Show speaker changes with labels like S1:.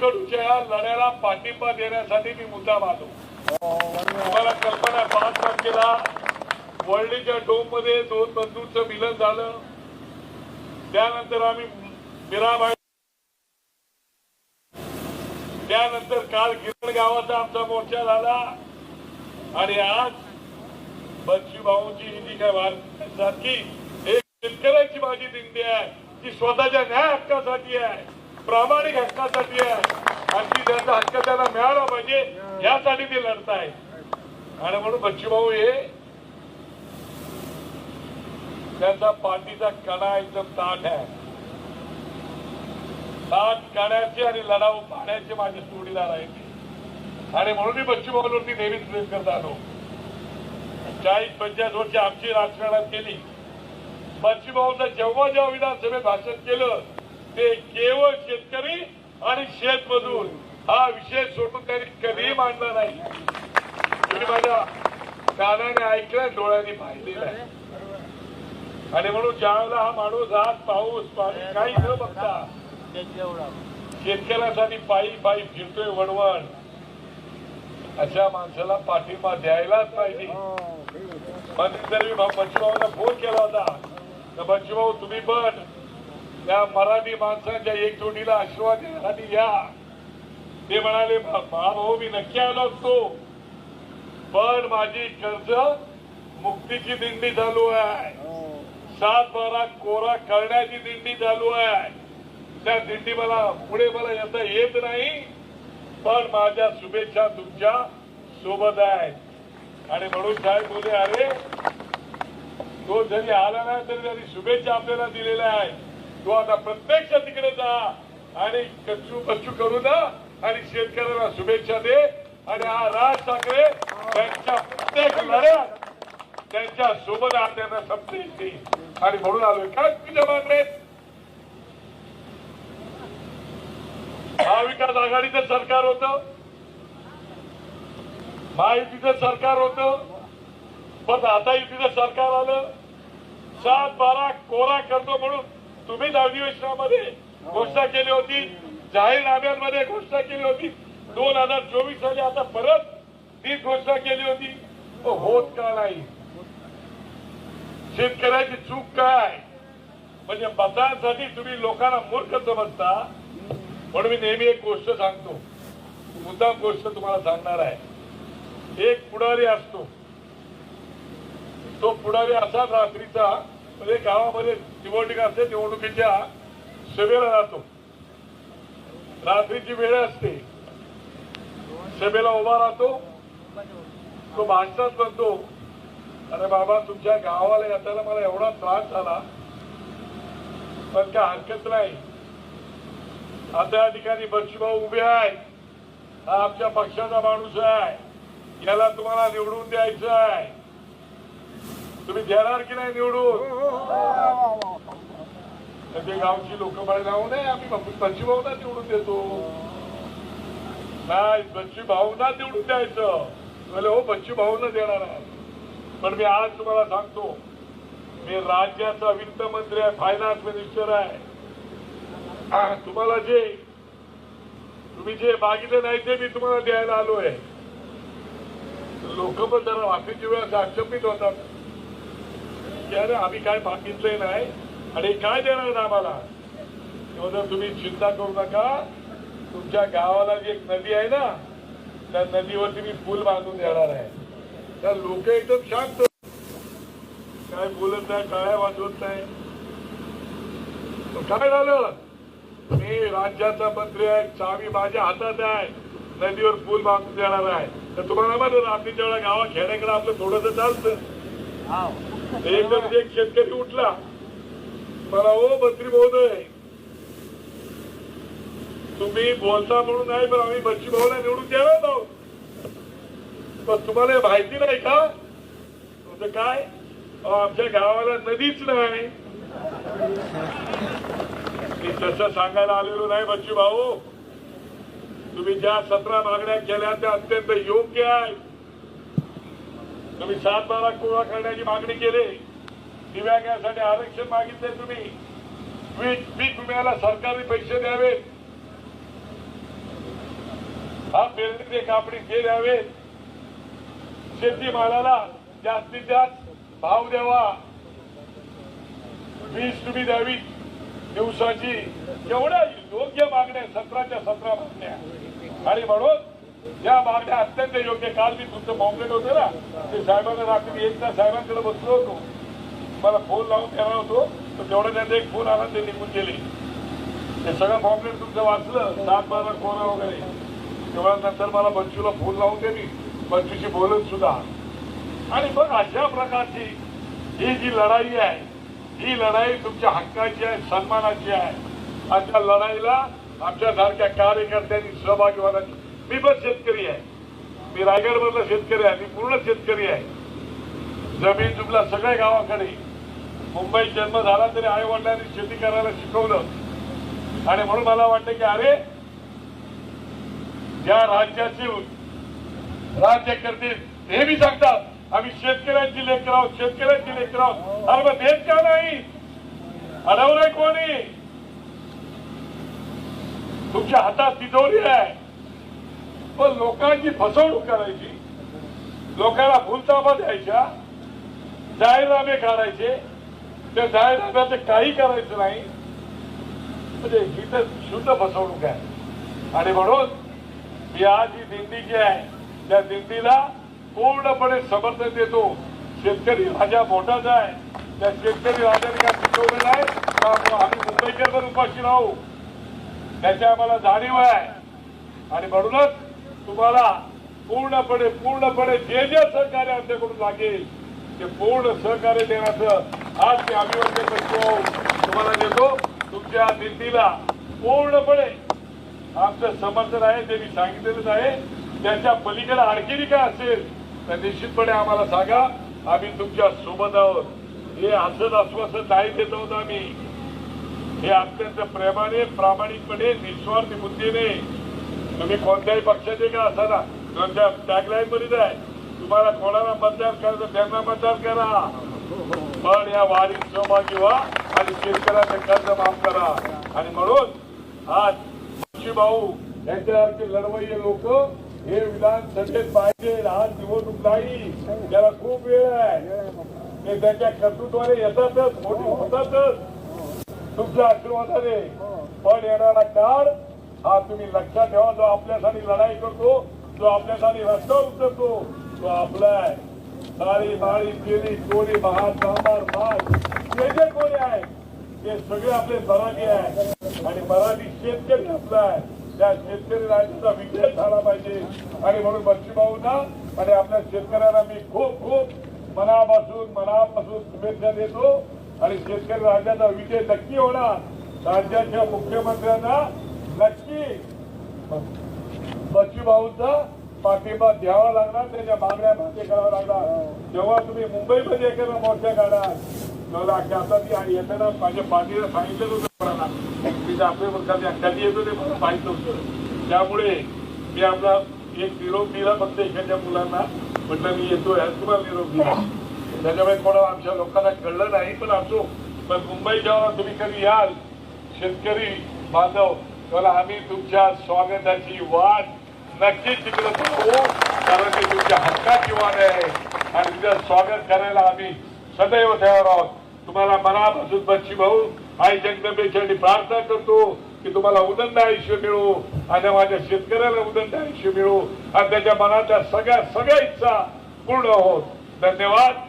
S1: कडूच्या या लढ्याला पाठिंबा देण्यासाठी मी मुद्दा आलो. तुम्हाला कल्पना आहे, पाच तारखेला वर्ल्डच्या डोममध्ये दोन बंधूंचं मिलन झालं. त्यानंतर आम्ही मीराबाई त्यानंतर काल गिरण गावाचा आमचा मोर्चा झाला. आणि आज बच्ची भाऊंची ही जी काय वार- सारखी एक शेतकऱ्याची माझी दिंडी आहे ती स्वतःच्या न्याय हक्कासाठी आहे. प्रामाणिक हक्कासाठी आहे. आणि ती त्यांचा हक्क त्यांना मिळाला पाहिजे यासाठी ते लढताय. आणि म्हणून बच्चूभाऊ हे त्यांचा पाठीचा कणा एकदम ताट आहे. ताट कण्याचे आणि लढाऊ पाण्याचे माझे जोडीदार आहेत आणि म्हणून मी बच्चूभाऊवरती नेहमीच प्रेम करत आलो चाळीस पंचायत वर्ष आमची राजकारणात केली. बच्चूभाऊचं जेव्हा जेव्हा विधानसभेत भाषण केलं ते केवळ शेतकरी आणि शेतमजूर हा विषय सोडून त्यांनी कधीही मांडला नाही. तुम्ही माझ्या कानाने ऐकलं डोळ्यांनी पाहिलेलं आहे. आणि म्हणून ज्यावेळेला हा माणूस आज पाऊस पाणी काही न बघता शेतकऱ्यासाठी पायी पायी फिरतोय वणवण. अशा माणसाला पाठिंबा द्यायलाच पाहिजे. मध्यंतरी मी बच्चूभाऊला फोन केला होता. तर बच्चूभाऊ तुम्ही पण त्या मराठी माणसांच्या एकजुटीला आशीर्वाद देण्यासाठी या. ते म्हणाले "भा- भाऊ मी नक्की आलो असतो. पण माझी कर्ज मुक्तीची दिंडी चालू आहे. सात बारा कोरा करण्याची दिंडी चालू आहे. त्या दिंडी मला पुढे मला येता येत नाही. पण माझ्या शुभेच्छा तुमच्यासोबत आहेत. आणि म्हणून साहेब बोले अरे तो जरी आला नाही तरी त्यांनी शुभेच्छा आपल्याला दिलेल्या आहेत. तो आता प्रत्यक्ष तिकडे जा आणि कच्चू बच्चू करू ना आणि शेतकऱ्यांना शुभेच्छा दे आणि हा राज ठाकरे त्यांच्या प्रत्येक लढ्यात त्यांच्यासोबत आज त्यांना शब्द येतील आणि म्हणून आलोय. काय तुझ्या मागणे महाविकास आघाडीचं सरकार होत. महायुतीचं सरकार होत. पण आता युतीचं सरकार आलं. सात बारा कोरा करतो म्हणून. तुम्हीच अधिवेशनामध्ये घोषणा केली होती जाहीरनाम्यांमध्ये घोषणा केली होती. दोन हजार चोवीस साली आता परत तीच घोषणा केली होती. होत का नाही? शेतकऱ्याची चूक काय? म्हणजे मतांसाठी तुम्ही लोकांना मूर्ख समजता म्हणून मी नेहमी एक गोष्ट सांगतो. मुद्दाम गोष्ट तुम्हाला सांगणार आहे. एक पुढारी असतो. तो पुढारी असा रात्रीचा म्हणजे गावामध्ये निवडणूक असते निवडणुकीच्या सभेला जातो. रात्रीची वेळ असते. सभेला उभा राहतो. तो माणसाच म्हणतो अरे बाबा तुमच्या गावाला येताना मला एवढा त्रास झाला. पण काय हरकत नाही. आता या ठिकाणी बच्चूभाऊ उभे आहेत. हा आमच्या पक्षाचा माणूस आहे. याला तुम्हाला निवडून द्यायचं आहे. तुम्ही देणार की नाही निवडून? ते गावची लोक बाय जाऊ नये आम्ही बच्चू भावना निवडून देतो. नाही बच्चू भावना निवडून द्यायचं. म्हणजे हो बच्चू भावना देणार आहे. पण मी आज तुम्हाला सांगतो मी राज्याचा वित्त मंत्री आहे फायनान्स मिनिस्टर आहे. तुम्हाला जे तुम्ही जे मागितले नाही ते मी तुम्हाला द्यायला आलोय. लोक पण जरा वापरीच्या वेळेस आक्षेपित होतात. की अरे आम्ही काय मागितले नाही आणि काय देणार आम्हाला? तेव्हा तुम्ही चिंता करू नका. तुमच्या गावाला जी एक नदी आहे ना त्या नदीवरती मी पूल बांधून देणार आहे. त्या लोक एकदम शांत. काय बोलत नाही काय वाजवत नाही. काय झालं? मी राज्याचा मंत्री आहे चावी माझ्या हातात आहे. नदीवर पूल बांधून देणार आहे. तर तुम्हाला माहिती रात्रीच्या वेळा गावा खेड्याकडे आपलं थोडस चालतं. एकदम एक शेतकरी उठला. मला ओ मंत्री महोदय. तुम्ही बोलता म्हणून नाही पण आम्ही मच्छी भाऊला निवडून देणार आहोत पण तुम्हाला माहिती नाही का? तुमचं काय? आमच्या गावाला नदीच नाही. मी तसं सांगायला आलेलो नाही मच्छी भाऊ. तुम्ही ज्या सतरा मागण्या केल्या त्या अत्यंत योग्य आहेत. तुम्ही सात बारा कोळा करण्याची मागणी केली. दिव्या आरक्षण मागितले तुम्ही. पीक पीक विम्याला सरकारी पैसे द्यावे हा पेरणीचे कापणी ते द्यावे शेतीमालाला जास्तीत जास्त भाव द्यावा. वीज तुम्ही द्यावी दिवसाची एवढ्या योग्य मागण्या सतराच्या सतरा मागण्या. आणि म्हणून या मागण्या अत्यंत योग्य. काल मी तुमचं पॉम्पलेट होतं ना ते साहेबांना रात्री एक तास साहेबांकडे बसलो होतो. मला फोन लावून ठेवला होतो तर तेवढं त्यांचा एक फोन आला ते निघून गेले. ते सगळं पॉम्पलेट तुमचं वाचलं सात बारा कोरा वगैरे. तेवढ्या नंतर मला बंचूला फोन लावून दे मी बंचूशी बोलत सुद्धा. आणि मग अशा प्रकारची ही जी लढाई आहे ही लढाई तुमच्या हक्काची आहे सन्मानाची आहे. आणि त्या लढाईला आमच्या सारख्या कार्यकर्त्यांनी सहभागी व्हायला मी पण शेतकरी आहे. मी रायगड मधला शेतकरी आहे. मी पूर्ण शेतकरी आहे. जमीन जुमला सगळ्या गावाकडे. मुंबईत जन्म झाला तरी आई वडिलांनी शेती करायला शिकवलं. आणि म्हणून मला वाटतं की अरे ज्या राज्याचे राज्य करतील. हे बी सांगतात आम्ही शेतकऱ्यांची लेकर आहोत शेतकऱ्यांची लेकर आहोत. अरे मग देत का नाही? अडवलंय कोणी? तुमच्या हातात तिजोरी आहे. लोकांची फसवणूक करायची लोकांना फुलताबा द्यायच्या जाहीरनामे काढायचे त्या जाहीरनाम्याचं काही करायचं नाही. म्हणजे ही तर शुद्ध फसवणूक आहे. आणि म्हणून मी आज ही दिंडी जी आहे त्या दिंडीला पूर्णपणे समर्थन देतो. शेतकरी राजा मोठाच आहे. त्या शेतकरी राजाने काय शिकवलं नाही? आम्ही मुंबईकर पण उपाशी राहू. त्याच्या आम्हाला जाणीव आहे. आणि म्हणूनच तुम्हाला पूर्णपणे पूर्णपणे जे जे सहकार्य आमच्याकडून लागेल ते पूर्ण सहकार्य देण्याचं आज मी अभिवंदन करतो. तुम्हाला देतो तुमच्या निधीला पूर्णपणे. आमचं समर्थन आहे ते मी सांगितलेलंच आहे. त्याच्या पलीकडे आणखीन काय असेल तर निश्चितपणे आम्हाला सांगा. आम्ही तुमच्यासोबत आहोत. हे हसत आश्वासन नाही देत आहोत आम्ही. हे अत्यंत प्रेमाने प्रामाणिकपणे निस्वार्थ बुद्धीने तुम्ही कोणत्याही पक्षाचे का असाना तुमच्या टॅगलाईन मध्येच आहे. तुम्हाला कोणाला मतदान करायचं त्यांना मतदान करा. पण या वारीत सहभागी व्हा आणि शेतकऱ्याचं कर्ज माफ करा. आणि म्हणून आज भाऊ यांच्यासारखे लढवय्ये लोक हे विधान सभेत पाहिजे. आज निवडणूक नाही. त्याला खूप वेळ आहे. ते त्यांच्या कर्तृत्वाने येतातच मोठी होतातच. तुमच्या आशीर्वादाने. पण येणारा काळ हा तुम्ही लक्षात ठेवा जो आपल्यासाठी लढाई करतो जो आपल्यासाठी रस्ता उतरतो तो आपला आहे. सारी माळी केली कोणी महान कामार माल जे जे कोणी आहे ते सगळे आपले मराठी आहे. आणि मराठी शेतकरी आपला आहे. त्या शेतकरी राज्याचा विजय झाला पाहिजे. आणि म्हणून बच्चीभाऊंना आणि आपल्या शेतकऱ्यांना मी खूप खूप मनापासून मनापासून शुभेच्छा देतो. आणि शेतकरी राज्याचा विजय नक्की होणार. राज्याच्या मुख्यमंत्र्यांना लक्ष्मी. बच्चू भाऊंचा पाठिंबा द्यावा लागणार त्याच्या मागण्या मागे करावं लागणार. जेव्हा तुम्ही मुंबईमध्ये एखादा मोर्चा काढाल तेव्हा आता ती आणि येताना माझ्या पाठीला सांगितलं होतं मला तिथे आपल्या प्रकारच्या कधी येतो ते मला माहीत नव्हतं त्यामुळे मी आपला एक निरोप दिला फक्त एखाद्या मुलांना. म्हटलं मी येतोय आज तुम्हाला निरोप दिला. त्याच्यामुळे कोणा आमच्या लोकांना कळलं नाही पण असो पण मुंबई जेव्हा तुम्ही कधी याल शेतकरी बांधव तेव्हा आम्ही तुमच्या स्वागताची वाट नक्कीच तिकडे बघू कारण ते तुमच्या हक्काची वाट आहे. आणि तिचं स्वागत करायला आम्ही सदैव तयार आहोत. तुम्हाला मनापासून बच्ची भाऊ आई जगदंबेसाठी प्रार्थना करतो की तुम्हाला उदंड आयुष्य मिळो आणि माझ्या शेतकऱ्याला उदंड आयुष्य मिळो. आणि त्याच्या मनाच्या सगळ्या सगळ्या इच्छा पूर्ण होत. धन्यवाद.